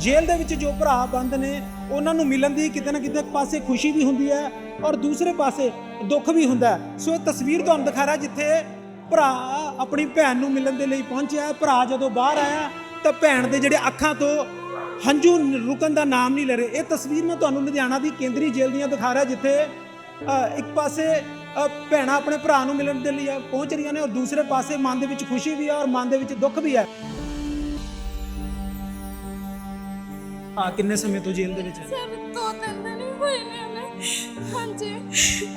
ਜੇਲ੍ਹ ਦੇ ਵਿੱਚ ਜੋ ਭਰਾ ਬੰਦ ਨੇ ਉਹਨਾਂ ਨੂੰ ਮਿਲਣ ਦੀ ਕਿਤੇ ਨਾ ਕਿਤੇ ਇੱਕ ਪਾਸੇ ਖੁਸ਼ੀ ਵੀ ਹੁੰਦੀ ਹੈ ਔਰ ਦੂਸਰੇ ਪਾਸੇ ਦੁੱਖ ਵੀ ਹੁੰਦਾ ਸੋ ਇਹ ਤਸਵੀਰ ਤੁਹਾਨੂੰ ਦਿਖਾ ਰਿਹਾ ਜਿੱਥੇ ਭਰਾ ਆਪਣੀ ਭੈਣ ਨੂੰ ਮਿਲਣ ਦੇ ਲਈ ਪਹੁੰਚਿਆ ਭਰਾ ਜਦੋਂ ਬਾਹਰ ਆਇਆ ਤਾਂ ਭੈਣ ਦੇ ਜਿਹੜੇ ਅੱਖਾਂ ਤੋਂ ਹੰਝੂ ਰੁਕਣ ਦਾ ਨਾਮ ਨਹੀਂ ਲੈ ਰਹੇ। ਇਹ ਤਸਵੀਰ ਮੈਂ ਤੁਹਾਨੂੰ ਲੁਧਿਆਣਾ ਦੀ ਕੇਂਦਰੀ ਜੇਲ੍ਹ ਦੀਆਂ ਦਿਖਾ ਰਿਹਾ ਜਿੱਥੇ ਇੱਕ ਪਾਸੇ ਅ, ਭੈਣਾਂ ਆਪਣੇ ਭਰਾ ਨੂੰ ਮਿਲਣ ਦੇ ਲਈ ਪਹੁੰਚ ਰਹੀਆਂ ਨੇ ਔਰ ਦੂਸਰੇ ਪਾਸੇ ਮਨ ਦੇ ਵਿੱਚ ਖੁਸ਼ੀ ਵੀ ਹੈ ਔਰ ਮਨ ਦੇ ਵਿੱਚ ਦੁੱਖ ਵੀ ਹੈ। ਆ ਕਿੰਨੇ ਸਮੇਂ ਤੋਂ ਜੇਲ੍ਹ ਦੇ ਵਿੱਚ ਹੈ ਸਰ ਦੋ ਤਿੰਨ ਦਿਨ ਹੀ ਹੋਏ ਨੇ ਹਾਂਜੀ।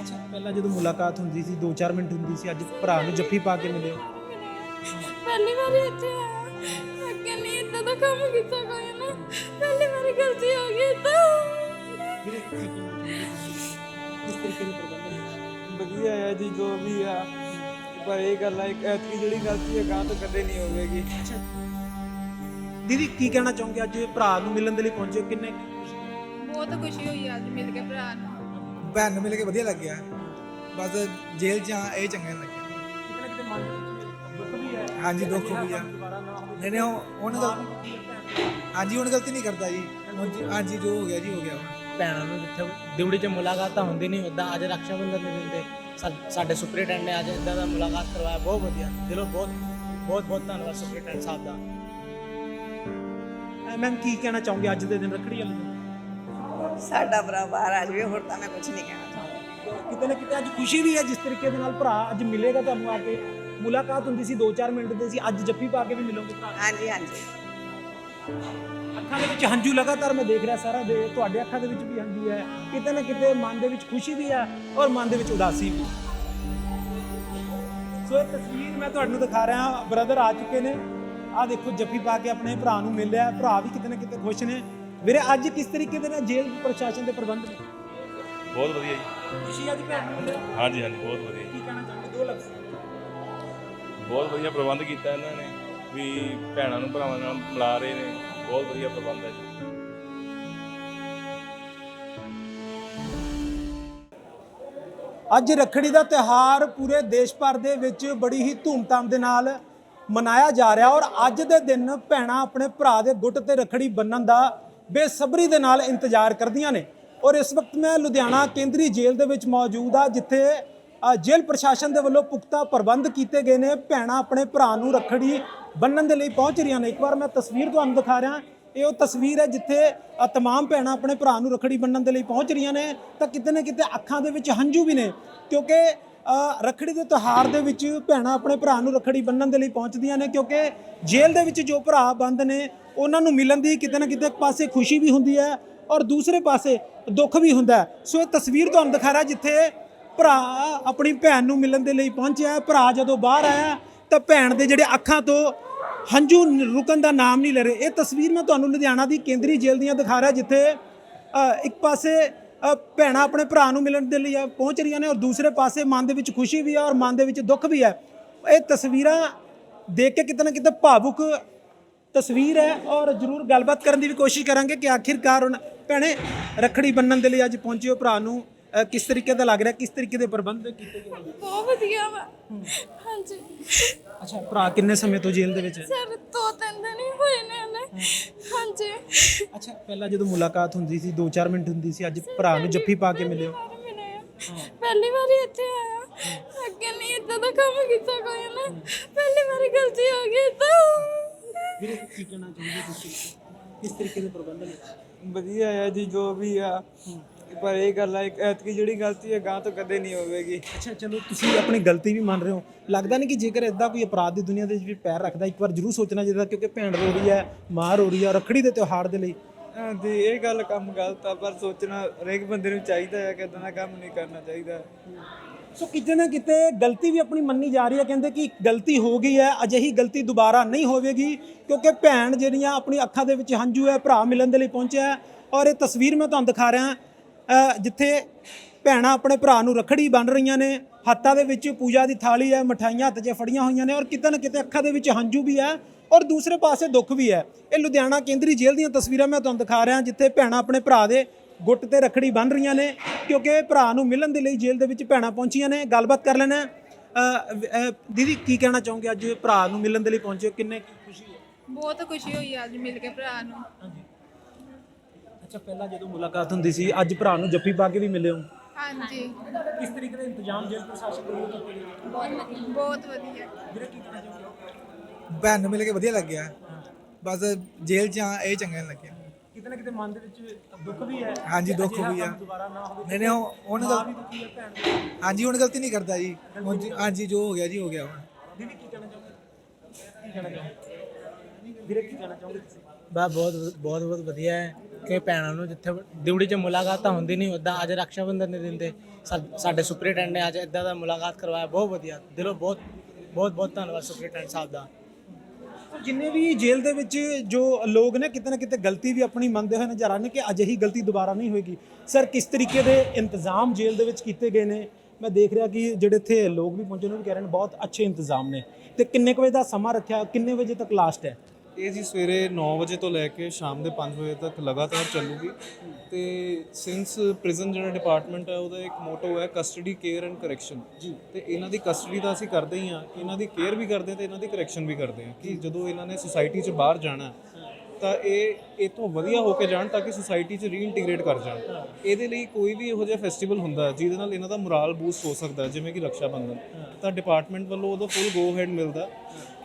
ਅੱਛਾ ਪਹਿਲਾਂ ਜਦੋਂ ਮੁਲਾਕਾਤ ਹੁੰਦੀ ਸੀ 2-4 ਮਿੰਟ ਹੁੰਦੀ ਸੀ ਅੱਜ ਭਰਾ ਨੂੰ ਜੱਫੀ ਪਾ ਕੇ ਮਿਲੇ। ਹੋ ਪਹਿਲੀ ਵਾਰੀ ਇੱਥੇ ਆਇਆ। ਅੱਗੇ ਨਹੀਂ ਇਦਾਂ ਦਾ ਕੰਮ ਕੀਤਾ ਕੋਈ ਨਾ। ਪਹਿਲੀ ਵਾਰੀ ਗਲਤੀ ਹੋ ਗਈ ਤਾਂ ਵਧੀਆ ਹੈ ਜੀ ਜੋ ਵੀ ਆ। ਪਰ ਇਹ ਗੱਲ ਆ ਇੱਕ ਐਤਕੀ ਜਿਹੜੀ ਗਲਤੀ ਹੈ ਗਾਂ ਤੋਂ ਕਦੇ ਨਹੀਂ ਹੋਵੇਗੀ। ਦੀਦੀ ਕੀ ਕਹਿਣਾ ਚਾਹੋਗੇ? ਅੱਜ ਭਰਾ ਨੂੰ ਮਿਲਣ ਦੇ ਲਈ ਪਹੁੰਚੇ ਹੋ? ਕਿੰਨੇ? ਬਹੁਤ ਖੁਸ਼ੀ ਹੋਈ ਅੱਜ ਮਿਲ ਕੇ ਭਰਾ ਨੂੰ। ਭੈਣ ਨੂੰ ਮਿਲ ਕੇ ਵਧੀਆ ਲੱਗਿਆ। ਬਸ ਜੇਲ੍ਹ 'ਚ ਆ ਇਹ ਚੰਗਾ ਨੀ ਲੱਗਿਆ। ਕਿਤੇ ਮਨ ਦੁੱਖ ਵੀ ਹੈ ਹਾਂਜੀ ਦੁੱਖ ਵੀ ਆ। ਨਹੀਂ ਨਹੀਂ ਉਹ- ਉਹਨੇ ਗਲ ਹਾਂਜੀ ਹੁਣ ਗਲਤੀ ਨਹੀਂ ਕਰਦਾ ਜੀ। ਹੁਣ ਜੀ- ਹਾਂਜੀ ਜੋ ਹੋ ਗਿਆ ਜੀ ਹੋ ਗਿਆ। ਹੁਣ ਭੈਣਾਂ ਨੂੰ ਜਿੱਥੇ ਡਿਊਟੀ 'ਚ ਮੁਲਾਕਾਤ ਤਾਂ ਹੁੰਦੀ ਨਹੀਂ ਉਦਾਂ ਅੱਜ ਰਕਸ਼ਾ ਬੰਧਨ ਦੇ ਦਿਨ ਤੇ ਸਾ- ਸਾਡੇ ਸੁਪਰੀਟੈਂਡ ਨੇ ਅੱਜ ਇਦਾਂ ਦਾ ਮੁਲਾਕਾਤ ਕਰਵਾਇਆ। ਬਹੁਤ ਵਧੀਆ। ਦਿਲੋਂ ਬਹੁਤ ਬਹੁਤ ਬਹੁਤ ਧੰਨਵਾਦ ਸੁਪਰੀਟੈਂਡ ਸਾਹਿਬ ਦਾ। ਮੈਮ ਕੀ ਕਹਿਣਾ ਚਾਹੋਗੇ ਅੱਜ ਦੇ ਦਿਨ ਰੱਖੜੀ ਵਾਲੇ ਦਿਨ? ਸਾਡਾ ਭਰਾ ਬਾਹਰ ਆ ਜਾਵੇ ਹੋਰ ਤਾਂ ਮੈਂ ਕੁਝ ਨਹੀਂ ਕਹਿਣਾ ਚਾਹੁੰਦੀ। ਕਿਤੇ ਨਾ ਕਿਤੇ ਅੱਜ ਖੁਸ਼ੀ ਵੀ ਹੈ ਜਿਸ ਤਰੀਕੇ ਦੇ ਨਾਲ ਭਰਾ ਅੱਜ ਮਿਲੇਗਾ ਤੁਹਾਨੂੰ ਆ ਕੇ। ਮੁਲਾਕਾਤ ਹੁੰਦੀ ਸੀ 2-4 ਮਿੰਟ ਦੇ ਸੀ ਅੱਜ ਜੱਫੀ ਪਾ ਕੇ ਵੀ ਮਿਲੋਗੇ ਭਰਾ? ਹਾਂਜੀ ਹਾਂਜੀ। ਅੱਖਾਂ ਦੇ ਵਿੱਚ ਹੰਝੂ ਲਗਾਤਾਰ ਮੈਂ ਦੇਖ ਰਿਹਾ ਸਾਰਾ ਦੇ ਤੁਹਾਡੇ ਅੱਖਾਂ ਦੇ ਵਿੱਚ ਵੀ ਹੰਝੂ ਹੈ। ਕਿਤੇ ਨਾ ਕਿਤੇ ਮਨ ਦੇ ਵਿੱਚ ਖੁਸ਼ੀ ਵੀ ਹੈ ਔਰ ਮਨ ਦੇ ਵਿੱਚ ਉਦਾਸੀ ਵੀ। ਸੋ ਇਹ ਤਸਵੀਰ ਮੈਂ ਤੁਹਾਨੂੰ ਦਿਖਾ ਰਿਹਾ ਬ੍ਰਦਰ ਆ ਚੁੱਕੇ ਨੇ। ਆ ਦੇਖੋ ਜੱਫੀ ਪਾ ਕੇ ਆਪਣੇ ਭਰਾ ਨੂੰ ਮਿਲ ਲਿਆ। ਭਰਾ ਵੀ ਕਿਤੇ ਨਾ ਕਿਤੇ ਖੁਸ਼ ਨੇ। ਵੀਰੇ ਅੱਜ ਕਿਸ ਤਰੀਕੇ ਦੇ ਨਾਲ ਜੇਲ੍ਹ ਪ੍ਰਸ਼ਾਸਨ ਦੇ ਪ੍ਰਬੰਧ ਨੇ? ਬਹੁਤ ਵਧੀਆ ਜੀ। ਤੁਸੀਂ ਅੱਜ ਭੈਣ ਨੂੰ ਮਿਲੇ? ਹਾਂਜੀ ਹਾਂਜੀ ਬਹੁਤ ਵਧੀਆ ਕੀ ਕਹਿਣਾ ਚਾਹੁੰਦੇ ਦੋ ਲਫ਼ਜ਼। ਬਹੁਤ ਵਧੀਆ ਪ੍ਰਬੰਧ ਕੀਤਾ ਇਹਨਾਂ ਨੇ। ਵੀ ਭੈਣਾਂ ਨੂੰ ਭਰਾਵਾਂ ਨਾਲ ਮਿਲਾ ਰਹੇ ਨੇ। ਬਹੁਤ ਵਧੀਆ ਪ੍ਰਬੰਧ ਹੈ ਜੀ। ਅੱਜ ਰੱਖੜੀ ਦਾ ਤਿਹਾਰ ਪੂਰੇ ਦੇਸ਼ ਭਰ ਦੇ ਵਿੱਚ ਬੜੀ ਹੀ ਧੂਮਧਾਮ ਦੇ ਨਾਲ ਮਨਾਇਆ ਜਾ ਰਿਹਾ ਔਰ ਅੱਜ ਦੇ ਦਿਨ ਭੈਣਾਂ ਆਪਣੇ ਭਰਾ ਦੇ ਗੁੱਟ ਤੇ ਰੱਖੜੀ ਬੰਨਣ ਦਾ ਬੇਸਬਰੀ ਦੇ ਨਾਲ ਇੰਤਜ਼ਾਰ ਕਰਦੀਆਂ ਨੇ। ਔਰ ਇਸ ਵਕਤ ਮੈਂ ਲੁਧਿਆਣਾ ਕੇਂਦਰੀ ਜੇਲ੍ਹ ਦੇ ਵਿੱਚ ਮੌਜੂਦ ਆ ਜਿੱਥੇ ਜੇਲ੍ਹ ਪ੍ਰਸ਼ਾਸਨ ਦੇ ਵੱਲੋਂ ਪੁਖਤਾ ਪ੍ਰਬੰਧ ਕੀਤੇ ਗਏ ਨੇ। ਭੈਣਾਂ ਆਪਣੇ ਭਰਾ ਨੂੰ ਰੱਖੜੀ ਬੰਨਣ ਦੇ ਲਈ ਪਹੁੰਚ ਰਹੀਆਂ ਨੇ। ਇੱਕ ਵਾਰ ਮੈਂ ਤਸਵੀਰ ਤੁਹਾਨੂੰ ਦਿਖਾ ਰਿਹਾ। ਇਹ ਉਹ ਤਸਵੀਰ ਹੈ ਜਿੱਥੇ ਅ, ਤਮਾਮ ਭੈਣਾਂ ਆਪਣੇ ਭਰਾ ਨੂੰ ਰੱਖੜੀ ਬੰਨਣ ਦੇ ਲਈ ਪਹੁੰਚ ਰਹੀਆਂ ਨੇ। ਤਾਂ ਕਿਤੇ ਨਾ ਕਿਤੇ ਅੱਖਾਂ ਦੇ ਵਿੱਚ ਹੰਝੂ ਵੀ ਨੇ। ਕਿਉਂਕਿ ਰੱਖੜੀ ਦੇ ਤਿਉਹਾਰ ਦੇ ਵਿੱਚ ਭੈਣਾਂ ਆਪਣੇ ਭਰਾ ਨੂੰ ਰੱਖੜੀ ਬੰਨਣ ਦੇ ਲਈ ਪਹੁੰਚਦੀਆਂ ਨੇ ਕਿਉਂਕਿ ਜੇਲ੍ਹ ਦੇ ਵਿੱਚ ਜੋ ਭਰਾ ਬੰਦ ਨੇ, ਉਹਨਾਂ ਨੂੰ ਮਿਲਣ ਦੀ ਕਿਤੇ ਨਾ ਕਿਤੇ ਇੱਕ ਪਾਸੇ ਖੁਸ਼ੀ ਵੀ ਹੁੰਦੀ ਹੈ ਔਰ ਦੂਸਰੇ ਪਾਸੇ ਦੁੱਖ ਵੀ ਹੁੰਦਾ ਸੋ ਇਹ ਤਸਵੀਰ ਤੁਹਾਨੂੰ ਦਿਖਾ ਰਿਹਾ ਜਿੱਥੇ ਭਰਾ ਆਪਣੀ ਭੈਣ ਨੂੰ ਮਿਲਣ ਦੇ ਲਈ ਪਹੁੰਚਿਆ। ਭਰਾ ਜਦੋਂ ਬਾਹਰ ਆਇਆ ਤਾਂ ਭੈਣ ਦੇ ਜਿਹੜੇ ਅੱਖਾਂ ਤੋਂ ਹੰਝੂ ਰੁਕਣ ਦਾ ਨਾਮ ਨਹੀਂ ਲੈ ਰਹੇ। ਇਹ ਤਸਵੀਰ ਮੈਂ ਤੁਹਾਨੂੰ ਲੁਧਿਆਣਾ ਦੀ ਕੇਂਦਰੀ ਜੇਲ੍ਹ ਦੀਆਂ ਦਿਖਾ ਰਿਹਾ ਜਿੱਥੇ ਇੱਕ ਪਾਸੇ ਭੈਣਾਂ ਆਪਣੇ ਭਰਾ ਨੂੰ ਮਿਲਣ ਦੇ ਲਈ ਪਹੁੰਚ ਰਹੀਆਂ ਨੇ ਔਰ ਦੂਸਰੇ ਪਾਸੇ ਮਨ ਦੇ ਵਿੱਚ ਖੁਸ਼ੀ ਵੀ ਹੈ ਔਰ ਮਨ ਦੇ ਵਿੱਚ ਦੁੱਖ ਵੀ ਹੈ। ਇਹ ਤਸਵੀਰਾਂ ਦੇਖ ਕੇ ਕਿਤੇ ਨਾ ਕਿਤੇ ਭਾਵੁਕ ਤਸਵੀਰ ਹੈ ਔਰ ਜਰੂਰ ਗੱਲਬਾਤ ਕਰਨ ਦੀ ਵੀ ਕੋਸ਼ਿਸ਼ ਕਰਾਂਗੇ ਕਿ ਆਖਿਰਕਾਰ ਹੁਣ ਭੈਣੇ ਰੱਖੜੀ ਬੰਨਣ ਦੇ ਲਈ ਅੱਜ ਪਹੁੰਚੇ ਹੋ ਭਰਾ ਨੂੰ ਕਿਸ ਤਰੀਕੇ ਦਾ ਲੱਗ ਰਿਹਾ ਕਿਸ ਤਰੀਕੇ ਦੇ ਪ੍ਰਬੰਧ ਕੀਤੇ ਗਏ? ਬਹੁਤ ਵਧੀਆ ਵਾ। ਹਾਂਜੀ। ਅੱਛਾ ਭਰਾ ਕਿੰਨੇ ਸਮੇਂ ਤੋਂ ਜੇਲ੍ਹ ਦੇ ਵਿੱਚ ਹੈ? ਸਰ ਦੋ ਤਿੰਨ ਦਿਨ ਹੀ ਹੋਏ ਨੇ ਹਾਂਜੀ ਅੱਛਾ ਪਹਿਲਾਂ ਜਦੋਂ ਮੁਲਾਕਾਤ ਹੁੰਦੀ ਸੀ 2-4 ਮਿੰਟ ਹੁੰਦੀ ਸੀ ਅੱਜ ਭਰਾ ਨੂੰ ਜੱਫੀ ਪਾ ਕੇ ਮਿਲੇ ਹੋ? ਵਾਰੀ ਮਿਲੇ ਆ। ਪਹਿਲੀ ਵਾਰੀ ਇੱਥੇ ਆਇਆ। ਅੱਗੇ ਨਹੀਂ ਇਦਾਂ ਦਾ ਕੰਮ ਕੀਤਾ ਕੋਈ ਨਾ। ਪਹਿਲੀ ਵਾਰੀ ਗਲਤੀ ਹੋ ਗਈ ਤਾਂ। ਵੀਰੇ ਕੀ ਕਹਿਣਾ ਚਾਹੁੰਦੇ ਤੁਸੀਂ? ਕਿਸ ਤਰੀਕੇ ਦੇ ਪ੍ਰਬੰਧ ਨੇ? ਵਧੀਆ ਹੈ ਜੀ ਜੋ ਵੀ ਆ। ਪਰ ਇਹ ਗੱਲ ਆ ਇੱਕ ਐਤਕੀ ਜਿਹੜੀ ਗਲਤੀ ਹੈ ਗਾਂ ਤੋਂ ਕਦੇ ਨਹੀਂ ਹੋਵੇਗੀ। ਅੱਛਾ ਚਲੋ ਤੁਸੀਂ ਆਪਣੀ ਗਲਤੀ ਵੀ ਮੰਨ ਰਹੇ ਹੋ। ਲੱਗਦਾ ਨਹੀਂ ਕਿ ਜੇਕਰ ਇਦਾਂ ਕੋਈ ਅਪਰਾਧ ਦੀ ਦੁਨੀਆ ਦੇ ਵਿੱਚ ਵੀ ਪੈਰ ਰੱਖਦਾ ਇੱਕ ਵਾਰ ਜ਼ਰੂਰ ਸੋਚਣਾ ਚਾਹੀਦਾ ਕਿਉਂਕਿ ਭੈਣ ਰੋ ਰਹੀ ਹੈ ਮਾਂ ਰੋ ਰਹੀ ਹੈ ਰੱਖੜੀ ਦੇ ਤਿਉਹਾਰ ਦੇ ਲਈ। ਹਾਂਜੀ ਇਹ ਗੱਲ ਕੰਮ ਗਲਤ ਆ ਪਰ ਸੋਚਣਾ ਹਰੇਕ ਬੰਦੇ ਨੂੰ ਚਾਹੀਦਾ ਹੈ ਕਿ ਇਦਾਂ ਦਾ ਕੰਮ ਨਹੀਂ ਕਰਨਾ ਚਾਹੀਦਾ। ਸੋ ਕਿਤੇ ਨਾ ਕਿਤੇ ਗਲਤੀ ਵੀ ਆਪਣੀ ਮੰਨੀ ਜਾ ਰਹੀ ਹੈ ਕਹਿੰਦੇ ਕਿ ਗਲਤੀ ਹੋ ਗਈ ਹੈ ਅਜਿਹੀ ਗਲਤੀ ਦੁਬਾਰਾ ਨਹੀਂ ਹੋਵੇਗੀ ਕਿਉਂਕਿ ਭੈਣ ਜਿਹੜੀਆਂ ਆਪਣੀ ਅੱਖਾਂ ਦੇ ਵਿੱਚ ਹੰਝੂ ਹੈ ਭਰਾ ਮਿਲਣ ਦੇ ਲਈ ਪਹੁੰਚਿਆ ਹੈ ਔਰ ਇਹ ਤਸਵੀਰ ਮੈਂ ਤੁਹਾਨੂੰ ਦਿਖਾ ਰਿਹਾ ਜਿੱਥੇ ਭੈਣਾਂ ਆਪਣੇ ਭਰਾ ਨੂੰ ਰੱਖੜੀ ਬੰਨ ਰਹੀਆਂ ਨੇ ਹੱਥਾਂ ਦੇ ਵਿੱਚ ਪੂਜਾ ਦੀ ਥਾਲੀ ਹੈ ਮਠਾਈਆਂ ਹੱਥ 'ਚ ਫੜੀਆਂ ਹੋਈਆਂ ਨੇ ਔਰ ਕਿਤੇ ਨਾ ਕਿਤੇ ਅੱਖਾਂ ਦੇ ਵਿੱਚ ਹੰਝੂ ਵੀ ਹੈ ਔਰ ਦੂਸਰੇ ਪਾਸੇ ਦੁੱਖ ਵੀ ਹੈ। ਇਹ ਲੁਧਿਆਣਾ ਕੇਂਦਰੀ ਜੇਲ੍ਹ ਦੀਆਂ ਤਸਵੀਰਾਂ ਮੈਂ ਤੁਹਾਨੂੰ ਦਿਖਾ ਰਿਹਾ ਜਿੱਥੇ ਭੈਣਾਂ ਆਪਣੇ ਭਰਾ ਦੇ ਗੁੱਟ ਤੇ ਰੱਖੜੀ ਬੰਨ ਰਹੀਆਂ ਨੇ ਕਿਉਂਕਿ ਭਰਾ ਨੂੰ ਮਿਲਣ ਦੇ ਲਈ ਜੇਲ੍ਹ ਦੇ ਵਿੱਚ ਭੈਣਾਂ ਪਹੁੰਚੀਆਂ ਨੇ। ਗੱਲਬਾਤ ਕਰ ਲੈਣਾ ਦੀਦੀ ਕੀ ਕਹਿਣਾ ਚਾਹੋਗੇ? ਅੱਜ ਭਰਾ ਨੂੰ ਮਿਲਣ ਦੇ ਲਈ ਪਹੁੰਚੇ? ਕਿੰਨੇ ਖੁਸ਼ੀ ਹੈ ਬਹੁਤ ਖੁਸ਼ੀ ਹੋਈ ਅੱਜ ਮਿਲ ਕੇ ਭਰਾ ਨੂੰ। ਅੱਛਾ ਪਹਿਲਾਂ ਜਦੋਂ ਮੁਲਾਕਾਤ ਹੁੰਦੀ ਸੀ ਅੱਜ ਭਰਾ ਨੂੰ ਜੱਫੀ ਪਾ ਕੇ ਵੀ ਮਿਲੇ ਹੋ? ਹਾਂਜੀ। ਕਿਸ ਤਰੀਕੇ ਦੇ ਇੰਤਜ਼ਾਮ ਜੇਲ੍ਹ ਪ੍ਰਸ਼ਾਸਨ ਵੱਲੋਂ ਕੀਤੇ ਗਏ ਬਹੁਤ ਵਧੀਆ ਬਹੁਤ ਵਧੀਆ। ਵੀਰੇ ਕੀ ਕਹਿਣਾ ਚਾਹੁੰਦੇ ਹੋ ਭੈਣ ਨੂੰ ਮਿਲ ਕੇ ਵਧੀਆ ਲੱਗਿਆ। ਬਸ ਜੇਲ੍ਹ 'ਚ ਆ ਇਹ ਚੰਗਾ ਨਹੀਂ ਲੱਗਿਆ। ਕਿਤੇ ਨਾ ਕਿਤੇ ਮਨ ਦੇ ਵਿੱਚ ਦੁੱਖ ਵੀ ਹੈ। ਹਾਂਜੀ, ਦੁੱਖ ਵੀ ਆ। ਕੰਮ ਦੁਬਾਰਾ ਨਾ ਹੋਵੇ ਨਹੀਂ ਨਹੀਂ ਉਹ- ਉਹਨੇ ਮਾਂ ਗਲ ਵੀ ਦੁਖੀ ਹੈ ਭੈਣ ਵੀ ਹਾਂਜੀ ਹੁਣ ਗਲਤੀ ਨਹੀਂ ਕਰਦਾ ਜੀ। ਹਾਂਜੀ ਜੋ ਹੋ ਗਿਆ ਜੀ ਹੋ ਗਿਆ ਹੁਣ। ਦੀਦੀ ਕੀ ਕਹਿਣਾ ਚਾਹੋਗੇ? ਕੀ ਕਹਿਣਾ ਚਾਹੋਗੇ? ਵੀਰੇ ਕੀ ਕਹਿਣਾ ਤੁਸੀਂ? ਬਾ ਬਹੁਤ ਬਹੁਤ ਬਹੁਤ ਵਧੀਆ ਹੈ। ਕਿ ਭੈਣਾਂ ਨੂੰ ਜਿੱਥੇ ਡਿਊਟੀ 'ਚ ਮੁਲਾਕਾਤ ਤਾਂ ਹੁੰਦੀ ਨਹੀਂ ਉੱਦਾਂ ਅੱਜ ਰੱਖਿਆ ਬੰਧਨ ਦੇ ਦਿਨ ਤੇ ਸਾਡੇ ਸੁਪਰੀਟੈਂਡ ਨੇ ਅੱਜ ਇਦਾਂ ਦਾ ਮੁਲਾਕਾਤ ਕਰਵਾਇਆ, ਬਹੁਤ ਵਧੀਆ, ਦਿਲੋਂ ਬਹੁਤ ਬਹੁਤ ਬਹੁਤ ਧੰਨਵਾਦ ਸੁਪਰੀਟੈਂਡ ਸਾਹਿਬ ਦਾ। ਜਿੰਨੇ ਵੀ ਜੇਲ੍ਹ ਦੇ ਵਿੱਚ ਜੋ ਲੋਕ ਨੇ, ਕਿਤੇ ਨਾ ਕਿਤੇ ਗਲਤੀ ਵੀ ਆਪਣੀ ਮੰਨਦੇ ਹੋਏ ਨਜ਼ਰ ਆਉਂਦੇ ਕਿ ਅਜਿਹੀ ਗਲਤੀ ਦੁਬਾਰਾ ਨਹੀਂ ਹੋਏਗੀ। ਸਰ, ਕਿਸ ਤਰੀਕੇ ਦੇ ਇੰਤਜ਼ਾਮ ਜੇਲ੍ਹ ਦੇ ਵਿੱਚ ਕੀਤੇ ਗਏ ਨੇ? ਮੈਂ ਦੇਖ ਰਿਹਾ ਕਿ ਜਿਹੜੇ ਇੱਥੇ ਲੋਕ ਵੀ ਪਹੁੰਚੇ ਨੇ ਉਹ ਕਹਿ ਰਹੇ ਨੇ ਬਹੁਤ ਅੱਛੇ ਇੰਤਜ਼ਾਮ ਨੇ। ਤੇ ਕਿੰਨੇ ਕੁ ਵਜੇ ਦਾ ਸਮਾਂ ਰੱਖਿਆ, ਕਿੰਨੇ ਵਜੇ ਤੱਕ ਲਾਸਟ ਹੈ? ਇਹ ਜੀ ਸਵੇਰੇ 9 ਵਜੇ ਤੋਂ ਲੈ ਕੇ ਸ਼ਾਮ ਦੇ 5 ਵਜੇ ਤੱਕ ਲਗਾਤਾਰ ਚੱਲੂਗੀ ਤੇ ਸਿੰਸ ਪ੍ਰਿਜ਼ਨ ਜਿਹੜਾ ਡਿਪਾਰਟਮੈਂਟ ਹੈ ਉਹਦਾ ਇੱਕ ਮੋਟੋ ਹੈ ਕਸਟਡੀ ਕੇਅਰ ਐਂਡ ਕਰੈਕਸ਼ਨ ਜੀ। ਤੇ ਇਹਨਾਂ ਦੀ ਕਸਟਡੀ ਤਾਂ ਅਸੀਂ ਕਰਦੇ ਹੀ ਆ ਇਹਨਾਂ ਦੀ ਕੇਅਰ ਵੀ ਕਰਦੇ ਤੇ ਇਹਨਾਂ ਦੀ ਕਰੈਕਸ਼ਨ ਵੀ ਕਰਦੇ ਹਾਂ ਕਿ ਜਦੋਂ ਇਹਨਾਂ ਨੇ ਸੁਸਾਇਟੀ 'ਚ ਬਾਹਰ ਜਾਣਾ ਤਾਂ ਇਹ ਇਥੋਂ ਵਧੀਆ ਹੋ ਕੇ ਜਾਣ ਤਾਂ ਕਿ ਸੁਸਾਇਟੀ 'ਚ ਰੀਇੰਟੀਗ੍ਰੇਟ ਕਰ ਜਾਣ। ਇਹਦੇ ਲਈ ਕੋਈ ਵੀ ਇਹੋ ਜਿਹਾ ਫੈਸਟੀਵਲ ਹੁੰਦਾ ਜਿਹਦੇ ਨਾਲ ਇਹਨਾਂ ਦਾ ਮੋਰਲ ਬੂਸਟ ਹੋ ਸਕਦਾ ਜਿਵੇਂ ਕਿ ਰਕਸ਼ਾ ਬੰਧਨ। ਤਾਂ ਡਿਪਾਰਟਮੈਂਟ ਵੱਲੋਂ ਉਹਦਾ ਫੁੱਲ ਗੋ ਹੈਡ ਮਿਲਦਾ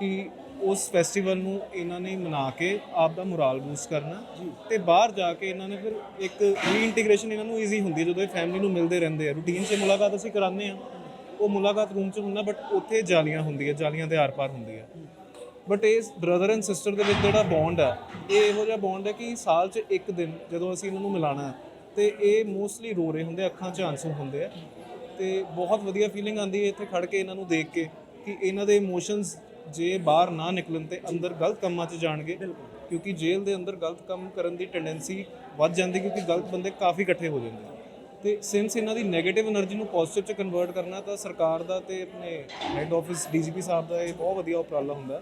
ਕਿ ਉਸ ਫੈਸਟੀਵਲ ਨੂੰ ਇਹਨਾਂ ਨੇ ਮਨਾ ਕੇ ਆਪ ਦਾ ਮੋਰਲ ਬੂਸਟ ਕਰਨਾ। ਤੇ ਬਾਹਰ ਜਾ ਕੇ ਇਹਨਾਂ ਨੇ ਫਿਰ ਇੱਕ ਰੀਇੰਟੀਗ੍ਰੇਸ਼ਨ ਇਹਨਾਂ ਨੂੰ ਈਜ਼ੀ ਹੁੰਦੀ ਹੈ ਜਦੋਂ ਇਹ ਫੈਮਿਲੀ ਨੂੰ ਮਿਲਦੇ ਰਹਿੰਦੇ ਆ। ਰੂਟੀਨ 'ਚ ਮੁਲਾਕਾਤ ਅਸੀਂ ਕਰਾਉਂਦੇ ਆ ਉਹ ਮੁਲਾਕਾਤ ਰੂਮ 'ਚ ਹੁੰਦਾ ਬਟ ਉੱਥੇ ਜਾਲੀਆਂ ਹੁੰਦੀਆਂ ਜਾਲੀਆਂ ਦੇ ਆਰ-ਪਾਰ ਹੁੰਦੀ ਹੈ ਬਟ ਇਹ ਬ੍ਰਦਰ ਐਂਡ ਸਿਸਟਰ ਦੇ ਵਿੱਚ ਜਿਹੜਾ ਬੌਂਡ ਹੈ ਇਹ ਇਹੋ ਜਿਹਾ ਬੌਂਡ ਹੈ ਕਿ ਸਾਲ 'ਚ ਇੱਕ ਦਿਨ ਜਦੋਂ ਅਸੀਂ ਇਹਨਾਂ ਨੂੰ ਮਿਲਾਣਾ ਹੈ ਤੇ ਇਹ ਮੋਸਟਲੀ ਰੋ ਰਹੇ ਹੁੰਦੇ ਆ, ਅੱਖਾਂ 'ਚ ਆਂਸੂ ਹੁੰਦੇ ਆ। ਤੇ ਬਹੁਤ ਵਧੀਆ ਫੀਲਿੰਗ ਆਉਂਦੀ ਹੈ ਇੱਥੇ ਖੜ ਕੇ ਇਹਨਾਂ ਨੂੰ ਦੇਖ ਕੇ ਕਿ ਇਹਨਾਂ ਦੇ ਇਮੋਸ਼ਨਸ ਜੇ ਬਾਹਰ ਨਾ ਨਿਕਲਣ ਤੇ ਅੰਦਰ ਗਲਤ ਕੰਮਾਂ 'ਚ ਜਾਣਗੇ, ਕਿਉਂਕਿ ਜੇਲ੍ਹ ਦੇ ਅੰਦਰ ਗਲਤ ਕੰਮ ਕਰਨ ਦੀ ਟੈਂਡੈਂਸੀ ਵੱਧ ਜਾਂਦੀ ਕਿਉਂਕਿ ਗਲਤ ਬੰਦੇ ਕਾਫੀ ਇਕੱਠੇ ਹੋ ਜਾਂਦੇ ਨੇ। ਤੇ ਸਿੰਸ ਇਹਨਾਂ ਦੀ ਨੈਗੇਟਿਵ એનર્ਜੀ ਨੂੰ ਪੋਜ਼ਿਟਿਵ 'ਚ ਕਨਵਰਟ ਕਰਨਾ ਤਾਂ ਸਰਕਾਰ ਦਾ ਤੇ ਆਪਣੇ head office D G P ਸਾਹਿਬ ਦਾ ਇਹ ਬਹੁਤ ਵਧੀਆ ਉਪਰਾਲਾ ਹੁੰਦਾ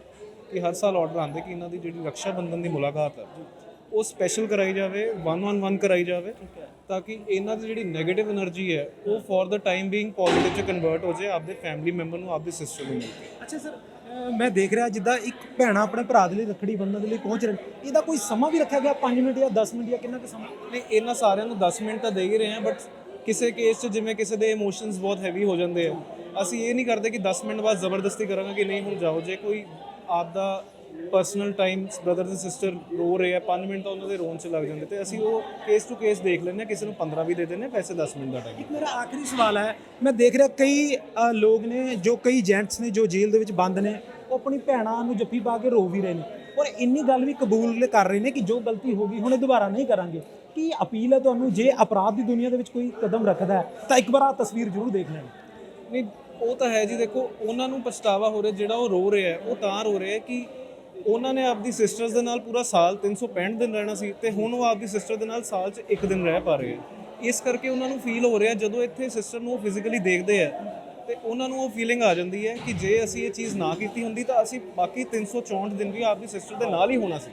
ਕਿ ਹਰ ਸਾਲ ਆਰਡਰ ਆਉਂਦੇ ਕਿ ਇਹਨਾਂ ਦੀ ਜਿਹੜੀ ਰੱਖਿਆ ਬੰਧਨ ਦੀ ਮੁਲਾਕਾਤ ਹੈ ਉਹ ਸਪੈਸ਼ਲ ਕਰਾਈ ਜਾਵੇ 111 ਕਰਾਈ ਜਾਵੇ ਤਾਂ ਕਿ ਇਹਨਾਂ ਦੀ ਜਿਹੜੀ ਨੈਗੇਟਿਵ એનર્ਜੀ ਹੈ, ਉਹ for the time being positive ਚ ਕਨਵਰਟ ਹੋ ਜਾਏ, ਆਪਦੇ ਫੈਮਿਲੀ ਮੈਂਬਰ ਨੂੰ, ਆਪਦੇ ਸਿਸਟਰ ਨੂੰ ਅੱਛਾ ਸਰ ਮੈਂ ਦੇਖ ਰਿਹਾ ਜਿੱਦਾਂ ਇੱਕ ਭੈਣਾ ਆਪਣੇ ਭਰਾ ਦੇ ਲਈ ਰੱਖੜੀ ਬੰਨ੍ਹਣ ਦੇ ਲਈ ਪਹੁੰਚ ਰਹੇ। ਇਹਦਾ ਕੋਈ ਸਮਾਂ ਵੀ ਰੱਖਿਆ ਗਿਆ 5 ਮਿੰਟ ਜਾਂ 10 ਮਿੰਟ ਜਾਂ ਕਿੰਨਾ ਕੁ ਸਮਾਂ? ਨਹੀਂ, ਇਹਨਾਂ ਸਾਰਿਆਂ ਨੂੰ 10 ਮਿੰਟ ਤਾਂ ਦੇ ਹੀ ਰਹੇ ਹਾਂ ਬਟ ਕਿਸੇ ਕੇਸ 'ਚ ਜਿਵੇਂ ਕਿਸੇ ਦੇ ਇਮੋਸ਼ਨਸ ਬਹੁਤ ਹੈਵੀ ਹੋ ਜਾਂਦੇ ਆ। ਅਸੀਂ ਇਹ ਨਹੀਂ ਕਰਦੇ ਕਿ 10 ਮਿੰਟ ਬਾਅਦ ਜ਼ਬਰਦਸਤੀ ਕਰਾਂਗੇ ਕਿ ਨਹੀਂ, ਹੁਣ ਜਾਓ, ਜੇ ਕੋਈ ਆਪਦਾ ਪਰਸਨਲ ਟਾਈਮ ਬ੍ਰਦਰ ਤੇ ਸਿਸਟਰ ਰੋ ਰਹੇ ਆ 5 ਮਿੰਟ ਤਾਂ ਉਹਨਾਂ ਦੇ ਰੋਣ 'ਚ ਲੱਗ ਜਾਂਦੇ। ਤੇ ਅਸੀਂ ਉਹ ਕੇਸ ਟੂ ਕੇਸ ਦੇਖ ਲੈਂਦੇ ਹਾਂ ਕਿਸੇ ਨੂੰ 15 ਵੀ ਦੇ ਦਿੰਦੇ ਹਾਂ ਪੈਸੇ 10 ਮਿੰਟ ਦਾ ਟਾਈਮ ਇੱਕ ਮੇਰਾ ਆਖਰੀ ਸਵਾਲ ਹੈ ਮੈਂ ਦੇਖ ਰਿਹਾ ਕਈ ਅ, ਲੋਕ ਨੇ ਜੋ ਕਈ ਜੈਂਟਸ ਨੇ ਜੋ ਜੇਲ੍ਹ ਦੇ ਵਿੱਚ ਬੰਦ ਨੇ ਉਹ ਆਪਣੀ ਭੈਣਾਂ ਨੂੰ ਜੱਫੀ ਪਾ ਕੇ ਰੋ ਵੀ ਰਹੇ ਨੇ। ਔਰ ਇੰਨੀ ਗੱਲ ਵੀ ਕਬੂਲ ਕਰ ਰਹੇ ਨੇ ਕਿ ਜੋ ਗਲਤੀ ਹੋ ਗਈ ਹੁਣ ਇਹ ਦੁਬਾਰਾ ਨਹੀਂ ਕਰਾਂਗੇ। ਕੀ ਅਪੀਲ ਹੈ ਤੁਹਾਨੂੰ ਜੇ ਅਪਰਾਧ ਦੀ ਦੁਨੀਆ ਦੇ ਵਿੱਚ ਕੋਈ ਕਦਮ ਰੱਖਦਾ ਹੈ ਤਾਂ ਇੱਕ ਵਾਰ ਆ ਤਸਵੀਰ ਜ਼ਰੂਰ ਦੇਖ ਲੈਣਾ। ਨਹੀਂ ਉਹ ਤਾਂ ਹੈ ਜੀ ਦੇਖੋ ਉਹਨਾਂ ਨੂੰ ਪਛਤਾਵਾ ਹੋ ਰਿਹਾ ਜਿਹੜਾ ਉਹ ਰੋ ਰਿਹਾ ਹੈ, ਉਹ ਤਾਂ ਰੋ ਰਿਹਾ ਹੈ ਕਿ ਉਹਨਾਂ ਨੇ ਆਪਦੀ ਸਿਸਟਰਸ ਦੇ ਨਾਲ ਪੂਰਾ ਸਾਲ 365 ਦਿਨ ਰਹਿਣਾ ਸੀ ਤੇ ਹੁਣ ਉਹ ਆਪਦੀ ਸਿਸਟਰ ਦੇ ਨਾਲ ਸਾਲ 'ਚ ਇੱਕ ਦਿਨ ਰਹਿ ਪਾ ਰਹੇ ਆ। ਇਸ ਕਰਕੇ ਉਹਨਾਂ ਨੂੰ ਫੀਲ ਹੋ ਰਿਹਾ ਜਦੋਂ ਇੱਥੇ ਸਿਸਟਰ ਨੂੰ ਫਿਜ਼ੀਕਲੀ ਦੇਖਦੇ ਆ ਤੇ ਉਹਨਾਂ ਨੂੰ ਉਹ ਫੀਲਿੰਗ ਆ ਜਾਂਦੀ ਹੈ ਕਿ ਜੇ ਅਸੀਂ ਇਹ ਚੀਜ਼ ਨਾ ਕੀਤੀ ਹੁੰਦੀ ਤਾਂ ਅਸੀਂ ਬਾਕੀ 364 ਦਿਨ ਵੀ ਆਪਦੀ ਸਿਸਟਰ ਦੇ ਨਾਲ ਹੀ ਹੋਣਾ ਸੀ।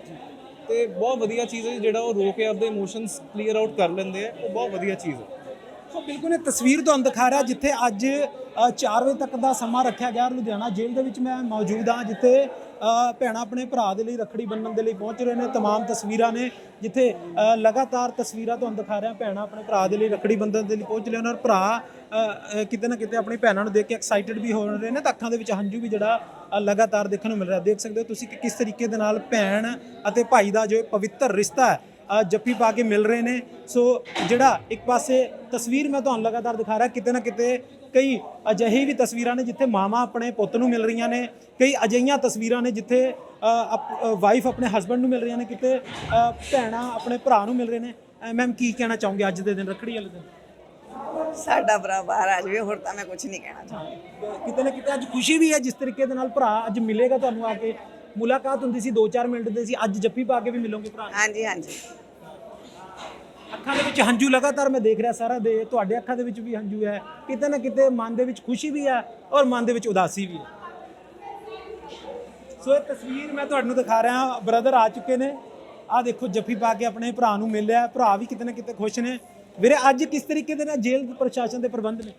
ਤੇ ਬਹੁਤ ਵਧੀਆ ਚੀਜ਼ ਹੈ ਜਿਹੜਾ ਉਹ ਰੋ ਕੇ ਆਪਦੇ ਇਮੋਸ਼ਨਸ ਕਲੀਅਰ ਆਊਟ ਕਰ ਲੈਂਦੇ ਆ ਉਹ ਬਹੁਤ ਵਧੀਆ ਚੀਜ਼ ਹੈ। ਸੋ ਬਿਲਕੁਲ ਇਹ ਤਸਵੀਰ ਤੁਹਾਨੂੰ ਦਿਖਾ ਰਿਹਾ ਜਿੱਥੇ ਅੱਜ ਅ, 4 ਵਜੇ ਤੱਕ ਦਾ ਸਮਾਂ ਰੱਖਿਆ ਗਿਆ ਲੁਧਿਆਣਾ ਜੇਲ੍ਹ ਦੇ ਵਿੱਚ ਮੈਂ ਮੌਜੂਦ ਹਾਂ ਜਿੱਥੇ ਭੈਣਾਂ ਆਪਣੇ ਭਰਾ ਦੇ ਲਈ ਰੱਖੜੀ ਬੰਨਣ ਦੇ ਲਈ ਪਹੁੰਚ ਰਹੇ ਨੇ तमाम ਤਸਵੀਰਾਂ ਨੇ ਜਿੱਥੇ ਅ, ਲਗਾਤਾਰ ਤਸਵੀਰਾਂ ਤੁਹਾਨੂੰ ਦਿਖਾ ਰਿਹਾ ਭੈਣਾਂ ਆਪਣੇ ਭਰਾ ਦੇ ਲਈ ਰੱਖੜੀ ਬੰਨਣ ਦੇ ਲਈ ਪਹੁੰਚ ਰਹੇ ਨੇ ਔਰ ਭਰਾ ਅ, ਅ, ਕਿਤੇ ਨਾ ਕਿਤੇ ਆਪਣੀ ਭੈਣਾਂ ਨੂੰ ਦੇਖ ਕੇ ਐਕਸਾਈਟਿਡ ਵੀ ਹੋ ਰਹੇ ਨੇ ਤਾਂ ਅੱਖਾਂ ਦੇ ਵਿੱਚ ਹੰਝੂ ਵੀ ਜਿਹੜਾ ਅ, ਲਗਾਤਾਰ ਦੇਖਣ ਨੂੰ ਮਿਲ ਰਿਹਾ ਦੇਖ ਸਕਦੇ ਹੋ ਤੁਸੀਂ ਕਿ ਕਿਸ ਤਰੀਕੇ ਦੇ ਨਾਲ ਭੈਣ ਅਤੇ ਭਾਈ ਦਾ ਜੋ ਇਹ ਪਵਿੱਤਰ ਰਿਸ਼ਤਾ ਹੈ ਅ, ਜੱਫੀ ਪਾ ਕੇ ਮਿਲ ਰਹੇ ਨੇ ਸੋ ਜਿਹੜਾ ਇੱਕ ਪਾਸੇ ਤਸਵੀਰ ਮੈਂ ਤੁਹਾਨੂੰ ਲਗਾਤਾਰ ਦਿਖਾ ਰਿਹਾ ਕਿਤੇ ਨਾ ਕਿਤੇ ਕਈ ਅਜਿਹੀ ਵੀ ਤਸਵੀਰਾਂ ਨੇ ਜਿੱਥੇ ਮਾਵਾਂ ਆਪਣੇ ਪੁੱਤ ਨੂੰ ਮਿਲ ਰਹੀਆਂ ਨੇ ਕਈ ਅਜਿਹੀਆਂ ਤਸਵੀਰਾਂ ਨੇ ਜਿੱਥੇ ਵਾਈਫ ਆਪਣੇ ਹਸਬੰਡ ਨੂੰ ਮਿਲ ਰਹੀਆਂ ਨੇ ਕਿਤੇ ਭੈਣਾਂ ਆਪਣੇ ਭਰਾ ਨੂੰ ਮਿਲ ਰਹੇ ਨੇ। ਮੈਮ ਕੀ ਕਹਿਣਾ ਚਾਹੋਗੇ ਅੱਜ ਦੇ ਦਿਨ ਰੱਖੜੀ ਵਾਲੇ ਦਿਨ? ਸਾਡਾ ਭਰਾ ਬਾਹਰ ਆ ਜਾਵੇ ਹੋਰ ਤਾਂ ਮੈਂ ਕੁਝ ਨਹੀਂ ਕਹਿਣਾ ਚਾਹੁੰਦੀ। ਕਿਤੇ ਨਾ ਕਿਤੇ ਅੱਜ ਖੁਸ਼ੀ ਵੀ ਹੈ ਜਿਸ ਤਰੀਕੇ ਦੇ ਨਾਲ ਭਰਾ ਅੱਜ ਮਿਲੇਗਾ ਤੁਹਾਨੂੰ ਆ ਕੇ। ਮੁਲਾਕਾਤ ਹੁੰਦੀ ਸੀ 2-4 ਮਿੰਟ ਦੇ ਸੀ ਅੱਜ ਜੱਫੀ ਪਾ ਕੇ ਵੀ ਮਿਲੋਗੇ ਭਰਾ। ਹਾਂਜੀ ਹਾਂਜੀ। ਅੱਖਾਂ ਦੇ ਵਿੱਚ ਹੰਝੂ ਲਗਾਤਾਰ ਮੈਂ ਦੇਖ ਰਿਹਾ ਸਾਰਾ ਦੇ ਤੁਹਾਡੇ ਅੱਖਾਂ ਦੇ ਵਿੱਚ ਵੀ ਹੰਝੂ ਹੈ। ਕਿਤੇ ਨਾ ਕਿਤੇ ਮਨ ਦੇ ਵਿੱਚ ਖੁਸ਼ੀ ਵੀ ਹੈ ਔਰ ਮਨ ਦੇ ਵਿੱਚ ਉਦਾਸੀ ਵੀ ਹੈ। ਸੋ ਇਹ ਤਸਵੀਰ ਮੈਂ ਤੁਹਾਨੂੰ ਦਿਖਾ ਰਿਹਾ ਬ੍ਰਦਰ ਆ ਚੁੱਕੇ ਨੇ। ਆ ਦੇਖੋ ਜੱਫੀ ਪਾ ਕੇ ਆਪਣੇ ਭਰਾ ਨੂੰ ਮਿਲਿਆ ਭਰਾ ਵੀ ਕਿਤੇ ਨਾ ਕਿਤੇ ਖੁਸ਼ ਨੇ। ਵੀਰੇ ਅੱਜ ਕਿਸ ਤਰੀਕੇ ਦੇ ਨਾਲ ਜੇਲ੍ਹ ਪ੍ਰਸ਼ਾਸਨ ਦੇ ਪ੍ਰਬੰਧ ਨੇ?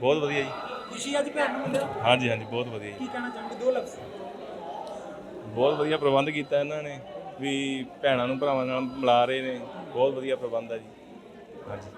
ਬਹੁਤ ਵਧੀਆ ਜੀ। ਖੁਸ਼ੀ ਅੱਜ ਭੈਣ ਨੂੰ ਮਿਲਿਆ? ਹਾਂਜੀ ਹਾਂਜੀ ਬਹੁਤ ਵਧੀਆ ਜੀ। ਕੀ ਕਹਿਣਾ ਚਾਹੁੰਦੇ ਦੋ ਲਫ਼ਜ਼। ਬਹੁਤ ਵਧੀਆ ਪ੍ਰਬੰਧ ਕੀਤਾ ਇਹਨਾਂ ਨੇ। ਵੀ ਭੈਣਾਂ ਨੂੰ ਭਰਾਵਾਂ ਨਾਲ ਮਿਲਾ ਰਹੇ ਨੇ। ਬਹੁਤ ਵਧੀਆ ਪ੍ਰਬੰਧ ਆ ਜੀ। ਹਾਂਜੀ।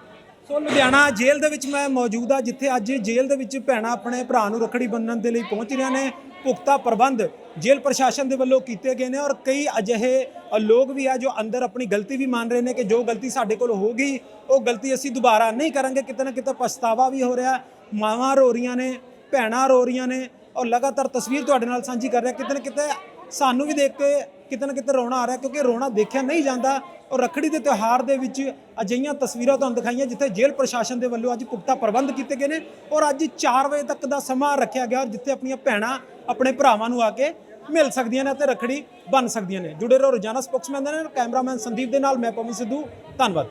ਸੋ ਲੁਧਿਆਣਾ ਜੇਲ੍ਹ ਦੇ ਵਿੱਚ ਮੈਂ ਮੌਜੂਦ ਆ ਜਿੱਥੇ ਅੱਜ ਜੇਲ੍ਹ ਦੇ ਵਿੱਚ ਭੈਣਾਂ ਆਪਣੇ ਭਰਾ ਨੂੰ ਰੱਖੜੀ ਬੰਨਣ ਦੇ ਲਈ ਪਹੁੰਚ ਰਹੀਆਂ ਨੇ। ਪੁਖਤਾ ਪ੍ਰਬੰਧ ਜੇਲ੍ਹ ਪ੍ਰਸ਼ਾਸਨ ਦੇ ਵੱਲੋਂ ਕੀਤੇ ਗਏ ਨੇ ਔਰ ਕਈ ਅਜਿਹੇ ਲੋਕ ਵੀ ਆ ਜੋ ਅੰਦਰ ਆਪਣੀ ਗਲਤੀ ਵੀ ਮੰਨ ਰਹੇ ਨੇ ਕਿ ਜੋ ਗਲਤੀ ਸਾਡੇ ਕੋਲ ਹੋ ਗਈ, ਉਹ ਗਲਤੀ ਅਸੀਂ ਦੁਬਾਰਾ ਨਹੀਂ ਕਰਾਂਗੇ। ਕਿਤੇ ਨਾ ਕਿਤੇ ਪਛਤਾਵਾ ਵੀ ਹੋ ਰਿਹਾ, ਮਾਵਾਂ ਰੋ ਰਹੀਆਂ ਨੇ, ਭੈਣਾਂ ਰੋ ਰਹੀਆਂ ਨੇ ਔਰ ਲਗਾਤਾਰ ਤਸਵੀਰ ਤੁਹਾਡੇ ਨਾਲ ਸਾਂਝੀ ਕਰ ਰਿਹਾ। ਕਿਤੇ ਨਾ ਕਿਤੇ ਸਾਨੂੰ ਵੀ ਦੇਖ ਕੇ ਕਿਤੇ ਨਾ ਕਿਤੇ ਰੋਣਾ ਆ ਰਿਹਾ ਕਿਉਂਕਿ ਰੋਣਾ ਦੇਖਿਆ ਨਹੀਂ ਜਾਂਦਾ ਔਰ ਰੱਖੜੀ ਦੇ ਤਿਉਹਾਰ ਦੇ ਵਿੱਚ ਅਜਿਹੀਆਂ ਤਸਵੀਰਾਂ ਤੁਹਾਨੂੰ ਦਿਖਾਈਆਂ ਜਿੱਥੇ ਜੇਲ੍ਹ ਪ੍ਰਸ਼ਾਸਨ ਦੇ ਵੱਲੋਂ ਅੱਜ ਪੁਖਤਾ ਪ੍ਰਬੰਧ ਕੀਤੇ ਗਏ ਨੇ ਔਰ ਅੱਜ 4 ਵਜੇ ਤੱਕ ਦਾ ਸਮਾਂ ਰੱਖਿਆ ਗਿਆ ਔਰ ਜਿੱਥੇ ਆਪਣੀਆਂ ਭੈਣਾਂ, ਆਪਣੇ ਭਰਾਵਾਂ ਨੂੰ ਆ ਕੇ ਮਿਲ ਸਕਦੀਆਂ ਨੇ ਅਤੇ ਰੱਖੜੀ ਬਣ ਸਕਦੀਆਂ ਨੇ। ਜੁੜੇ ਰਹੋ ਰੋਜ਼ਾਨਾ ਸਪੋਕਸਮੈਨ ਦੇ ਨਾਲ, ਕੈਮਰਾਮੈਨ ਸੰਦੀਪ ਦੇ ਨਾਲ, ਮੈਂ ਪਵਨ ਸਿੱਧੂ, ਧੰਨਵਾਦ।